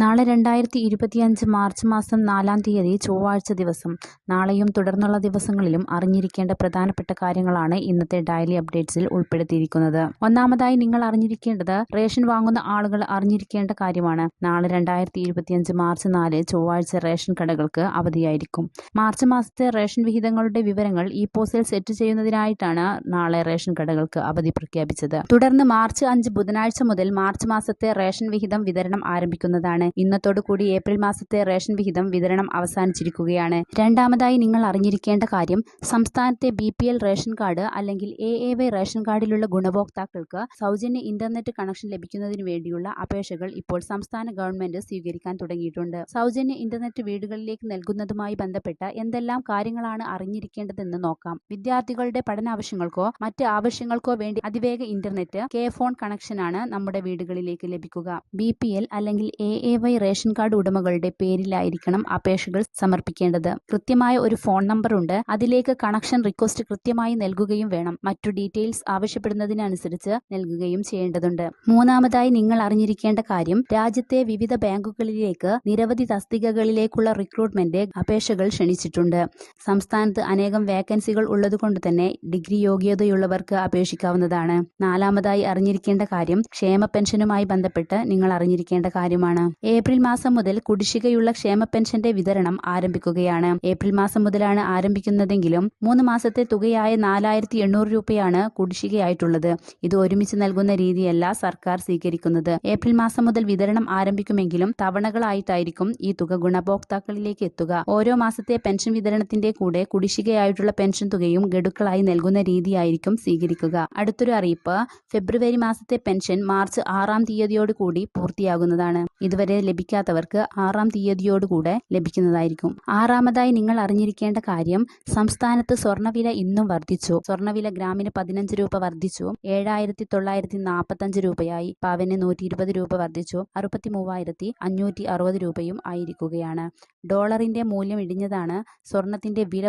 നാളെ രണ്ടായിരത്തി ഇരുപത്തിയഞ്ച് മാർച്ച് മാസം നാലാം തീയതി ചൊവ്വാഴ്ച ദിവസം. നാളെയും തുടർന്നുള്ള ദിവസങ്ങളിലും അറിഞ്ഞിരിക്കേണ്ട പ്രധാനപ്പെട്ട കാര്യങ്ങളാണ് ഇന്നത്തെ ഡയലി അപ്ഡേറ്റ്സിൽ ഉൾപ്പെടുത്തിയിരിക്കുന്നത്. ഒന്നാമതായി നിങ്ങൾ അറിഞ്ഞിരിക്കേണ്ടത് റേഷൻ വാങ്ങുന്ന ആളുകൾ അറിഞ്ഞിരിക്കേണ്ട കാര്യമാണ്. നാളെ രണ്ടായിരത്തി ഇരുപത്തിയഞ്ച് മാർച്ച് നാല് ചൊവ്വാഴ്ച റേഷൻ കടകൾക്ക് അവധിയായിരിക്കും. മാർച്ച് മാസത്തെ റേഷൻ വിഹിതങ്ങളുടെ വിവരങ്ങൾ ഇ പോസ്റ്റിൽ സെറ്റ് ചെയ്യുന്നതിനായിട്ടാണ് നാളെ റേഷൻ കടകൾക്ക് അവധി പ്രഖ്യാപിച്ചത്. തുടർന്ന് മാർച്ച് അഞ്ച് ബുധനാഴ്ച മുതൽ മാർച്ച് മാസത്തെ റേഷൻ വിഹിതം വിതരണം ആരംഭിക്കുന്നതാണ് ഇന്നത്തോടുകൂടി ഏപ്രിൽ മാസത്തെ റേഷൻ വിഹിതം വിതരണം അവസാനിച്ചിരിക്കുകയാണ്. രണ്ടാമതായി നിങ്ങൾ അറിഞ്ഞിരിക്കേണ്ട കാര്യം സംസ്ഥാനത്തെ B P L ration card അല്ലെങ്കിൽ എ എ വൈ റേഷൻ കാർഡിലുള്ള ഗുണഭോക്താക്കൾക്ക് സൗജന്യ ഇന്റർനെറ്റ് കണക്ഷൻ ലഭിക്കുന്നതിന് വേണ്ടിയുള്ള അപേക്ഷകൾ ഇപ്പോൾ സംസ്ഥാന ഗവൺമെന്റ് സ്വീകരിക്കാൻ തുടങ്ങിയിട്ടുണ്ട്. സൗജന്യ ഇന്റർനെറ്റ് വീടുകളിലേക്ക് നൽകുന്നതുമായി ബന്ധപ്പെട്ട എന്തെല്ലാം കാര്യങ്ങളാണ് അറിഞ്ഞിരിക്കേണ്ടതെന്ന് നോക്കാം. വിദ്യാർത്ഥികളുടെ പഠന ആവശ്യങ്ങൾക്കോ മറ്റ് ആവശ്യങ്ങൾക്കോ വേണ്ടി അതിവേഗ ഇന്റർനെറ്റ് കെ ഫോൺ കണക്ഷനാണ് നമ്മുടെ വീടുകളിലേക്ക് ലഭിക്കുക. ബി പി എൽ അല്ലെങ്കിൽ A A Y ration card ഉടമകളുടെ പേരിലായിരിക്കണം അപേക്ഷകൾ സമർപ്പിക്കേണ്ടത്. കൃത്യമായ ഒരു ഫോൺ നമ്പർ ഉണ്ട്. അതിലേക്ക് കണക്ഷൻ റിക്വസ്റ്റ് കൃത്യമായി നൽകുകയും വേണം. മറ്റു ഡീറ്റെയിൽസ് ആവശ്യപ്പെടുന്നതിനനുസരിച്ച് നൽകുകയും ചെയ്യേണ്ടതുണ്ട്. മൂന്നാമതായി നിങ്ങൾ അറിഞ്ഞിരിക്കേണ്ട കാര്യം രാജ്യത്തെ വിവിധ ബാങ്കുകളിലേക്ക് നിരവധി തസ്തികകളിലേക്കുള്ള റിക്രൂട്ട്മെന്റ് അപേക്ഷകൾ ക്ഷണിച്ചിട്ടുണ്ട്. സംസ്ഥാനത്ത് അനേകം വേക്കൻസികൾ ഉള്ളതുകൊണ്ട് തന്നെ ഡിഗ്രി യോഗ്യതയുള്ളവർക്ക് അപേക്ഷിക്കാവുന്നതാണ്. നാലാമതായി അറിഞ്ഞിരിക്കേണ്ട കാര്യം ക്ഷേമ പെൻഷനുമായി ബന്ധപ്പെട്ട് നിങ്ങൾ അറിഞ്ഞിരിക്കേണ്ട കാര്യമാണ്. ഏപ്രിൽ മാസം മുതൽ കുടിശ്ശികയുള്ള ക്ഷേമ പെൻഷന്റെ വിതരണം ആരംഭിക്കുകയാണ്. ഏപ്രിൽ മാസം മുതലാണ് ആരംഭിക്കുന്നതെങ്കിലും മൂന്ന് മാസത്തെ തുകയായ നാലായിരത്തി എണ്ണൂറ് രൂപയാണ് കുടിശ്ശികയായിട്ടുള്ളത്. ഇത് ഒരുമിച്ച് നൽകുന്ന രീതിയല്ല സർക്കാർ സ്വീകരിക്കുന്നത്. ഏപ്രിൽ മാസം മുതൽ വിതരണം ആരംഭിക്കുമെങ്കിലും തവണകളായിട്ടായിരിക്കും ഈ തുക ഗുണഭോക്താക്കളിലേക്ക് എത്തുക. ഓരോ മാസത്തെ പെൻഷൻ വിതരണത്തിന്റെ കൂടെ കുടിശ്ശികയായിട്ടുള്ള പെൻഷൻ തുകയും ഗഡുക്കളായി നൽകുന്ന രീതിയായിരിക്കും സ്വീകരിക്കുക. അടുത്തൊരു അറിയിപ്പ് ഫെബ്രുവരി മാസത്തെ പെൻഷൻ മാർച്ച് ആറാം തീയതിയോടുകൂടി പൂർത്തിയാകുന്നതാണ്. ഇതുവരെ ലഭിക്കാത്തവർക്ക് ആറാം തീയതിയോടുകൂടെ ലഭിക്കുന്നതായിരിക്കും. ആറാമതായി നിങ്ങൾ അറിഞ്ഞിരിക്കേണ്ട കാര്യം സംസ്ഥാനത്ത് സ്വർണവില ഇന്നും വർദ്ധിച്ചു. സ്വർണവില ഗ്രാമിന് പതിനഞ്ച് രൂപ വർദ്ധിച്ചു. ഏഴായിരത്തി തൊള്ളായിരത്തി നാൽപ്പത്തഞ്ച് രൂപയായി. പവന് നൂറ്റി ഇരുപത് രൂപ വർദ്ധിച്ചു. അറുപത്തി മൂവായിരത്തി അഞ്ഞൂറ്റി അറുപത് രൂപയും ആയിരിക്കുകയാണ്. ഡോളറിന്റെ മൂല്യം ഇടിഞ്ഞതാണ് സ്വർണത്തിന്റെ വില